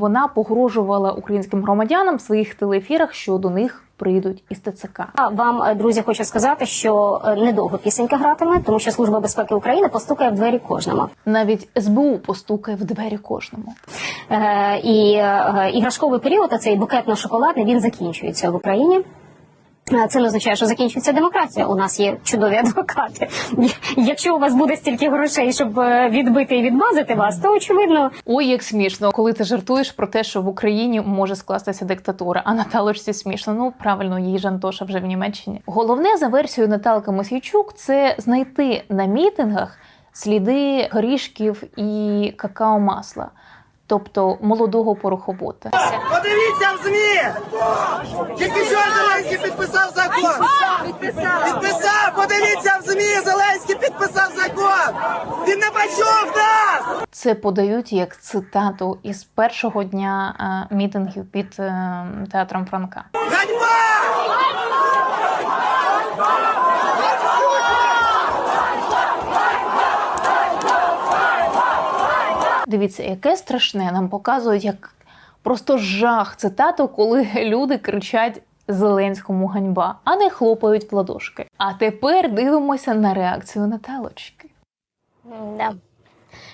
Вона погрожувала українським громадянам в своїх телеефірах, що до них прийдуть із ТЦК. А вам, е, друзі, хочу сказати, що е, недовго пісенька гратиме, тому що Служба безпеки України постукає в двері кожному. Навіть СБУ постукає в двері кожному. Е, і е, іграшковий період, цей букетно-шоколадний, він закінчується в Україні. Е, Це не означає, що закінчується демократія. У нас є чудові адвокати. Якщо у вас буде стільки грошей, щоб е, відбити і відмазати вас, то очевидно Ой, як смішно, коли ти жартуєш про те, що в Україні може скластися диктатура, а Наталочці смішно. Ну правильно, її ж Антоша вже в Німеччині. Головне за версією Наталки Мосійчук це знайти на мітингах сліди горішків і какао-масла, тобто молодого порохобота. Подивіться в ЗМІ! Тільки що підписав закон! Підписав! Подивіться в ЗМІ! Зеленський підписав закон! Він не почув нас! Це подають як цитату із першого дня е, мітингів під е, театром Франка. Ганьба! Дивіться, яке страшне нам показують як просто жах цитату, коли люди кричать Зеленському ганьба, а не хлопають в ладошки. А тепер дивимося на реакцію Наталочки. Да.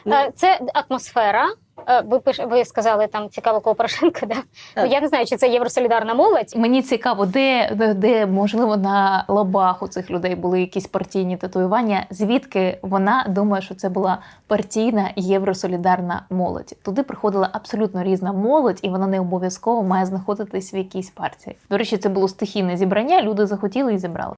Е, Це атмосфера. Е, Ви пиш... ви сказали там цікаво коло Порошенка, да? Ну, я не знаю, чи це євросолідарна молодь. Мені цікаво, де, де, де можливо на лобах у цих людей були якісь партійні татуювання. Звідки вона думає, що це була партійна євросолідарна молодь? Туди приходила абсолютно різна молодь, і вона не обов'язково має знаходитись в якійсь партії. До речі, це було стихійне зібрання. Люди захотіли і зібрали.